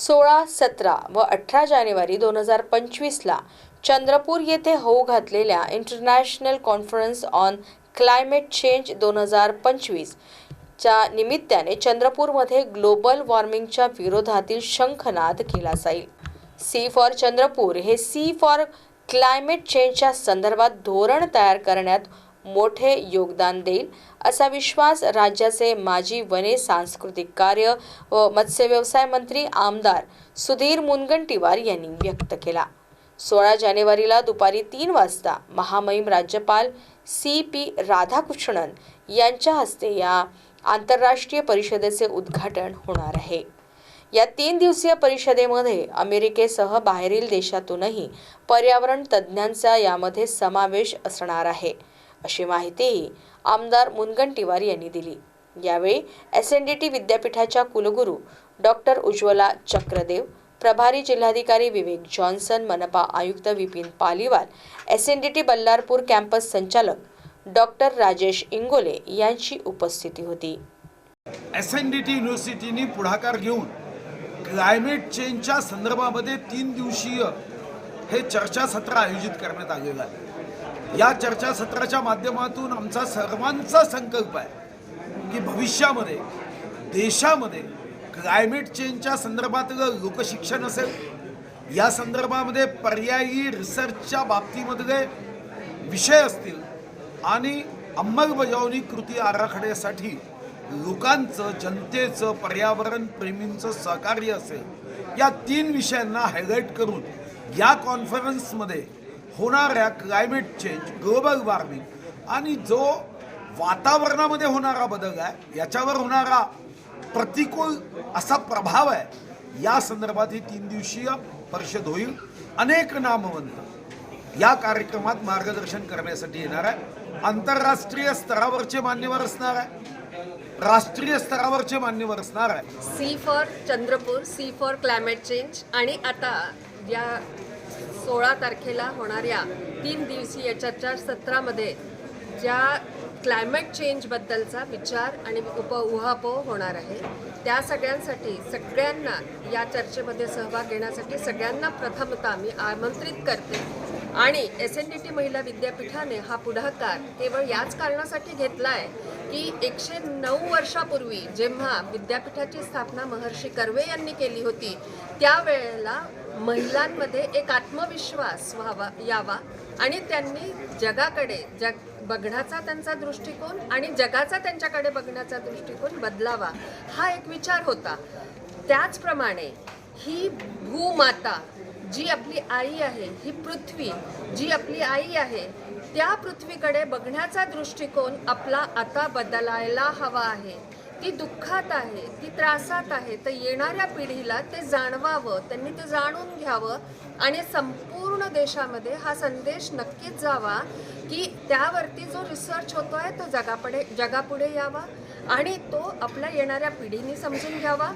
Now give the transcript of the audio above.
सोळा सतरा व अठरा जानेवारी दोन हजार पंचवीसला चंद्रपूर येथे होऊ घातलेल्या international conference on climate change दोन हजार पंचवीस च्या निमित्ताने चंद्रपूरमध्ये ग्लोबल वॉर्मिंगच्या विरोधातील शंखनाद केला जाईल. सी फॉर चंद्रपूर हे सी फॉर क्लायमेट चेंजच्या संदर्भात धोरण तयार करण्यात मोठे योगदान देईल असा विश्वास राज्याचे माजी वने सांस्कृतिक कार्य व मत्स्य व्यवसाय मंत्री आमदार सुधीर मुनगंटीवार यांनी व्यक्त केला. सोळा जानेवारीला दुपारी तीन वाजता महामहिम राज्यपाल सी पी राधाकृष्णन यांच्या हस्ते या आंतरराष्ट्रीय परिषदेचे उद्घाटन होणार आहे. या तीन दिवसीय परिषदेमध्ये अमेरिकेसह बाहेरील देशातूनही पर्यावरण तज्ज्ञांचा यामध्ये समावेश असणार आहे. अशी माहितीही आमदार मुनगंटीवार यांनी दिली. यावेळी एस एन डी टी विद्यापीठाच्या कुलगुरू डॉक्टर उज्ज्वला चक्रदेव प्रभारी जिल्हाधिकारी विवेक जॉन्सन मनपा आयुक्त Vipin Paliwal S N D T Ballarpur campus संचालक डॉक्टर राजेश इंगोले यांची उपस्थिती होती. एस एन डी टी युनिव्हर्सिटीने पुढाकार घेऊन क्लायमेट चेंजच्या संदर्भामध्ये तीन दिवसीय हे चर्चासत्र आयोजित करण्यात आलेलं आहे. या चर्चासत्राच्या माध्यमातून आमचा सर्वांचा संकल्प आहे की भविष्यामध्ये देशामध्ये क्लायमेट चेंजच्या संदर्भातलं लोकशिक्षण असेल या संदर्भामध्ये पर्यायी रिसर्चच्या बाबतीमधले विषय असतील आणि अंमलबजावणी कृती आराखड्यासाठी लोकांचं जनतेचं पर्यावरण प्रेमींचं सहकार्य असेल या तीन विषयांना हायलाईट करून या कॉन्फरन्समध्ये होणाऱ्या क्लायमेट चेंज ग्लोबल वॉर्मिंग आणि जो वातावरणामध्ये होणारा बदल आहे याच्यावर होणारा प्रतिकूल असा प्रभाव आहे या संदर्भात ही तीन दिवसीय परिषद होईल. अनेक नामवंत या कार्यक्रमात मार्गदर्शन करण्यासाठी येणार आहे. आंतरराष्ट्रीय स्तरावरचे मान्यवर असणार आहे. राष्ट्रीय स्तरावरचे मान्यवर असणार आहे. C for Chandrapur C for climate change आणि आता या सोळा तारखेला होणाऱ्या तीन दिवसीय चर्चासत्रामध्ये ज्या क्लायमेट चेंजबद्दलचा विचार आणि उप उहापोह होणार आहे त्या सगळ्यांसाठी सगळ्यांना या चर्चेमध्ये सहभाग घेण्यासाठी सगळ्यांना प्रथमता मी आमंत्रित करते. आणि एस एन डी टी महिला विद्यापीठाने हा पुढाकार केवळ याच कारणासाठी घेतला आहे की एकशे नऊ वर्षापूर्वी जेव्हा विद्यापीठाची स्थापना महर्षी कर्वे यांनी केली होती त्यावेळेला महिलांमध्ये एक आत्मविश्वास व्हावा यावा आणि त्यांनी जगाकडे जग बघण्याचा त्यांचा दृष्टिकोन आणि जगाचा त्यांच्याकडे बघण्याचा दृष्टिकोन बदलावा हा एक विचार होता. त्याचप्रमाणे ही भूमाता जी आपली आई आहे ही पृथ्वी जी आपली आई आहे त्या पृथ्वीकडे बघण्याचा दृष्टिकोन आपला आता बदलायला हवा आहे. ती दुःखात आहे ती त्रासात आहे तर येणाऱ्या पिढीला ते जाणवावं त्यांनी ते जाणून घ्यावं आणि संपूर्ण देशामध्ये हा संदेश नक्कीच जावा की त्यावरती जो रिसर्च होतो आहे तो जगापुढे जगापुढे यावा आणि तो आपल्या येणाऱ्या पिढीने समजून घ्यावा.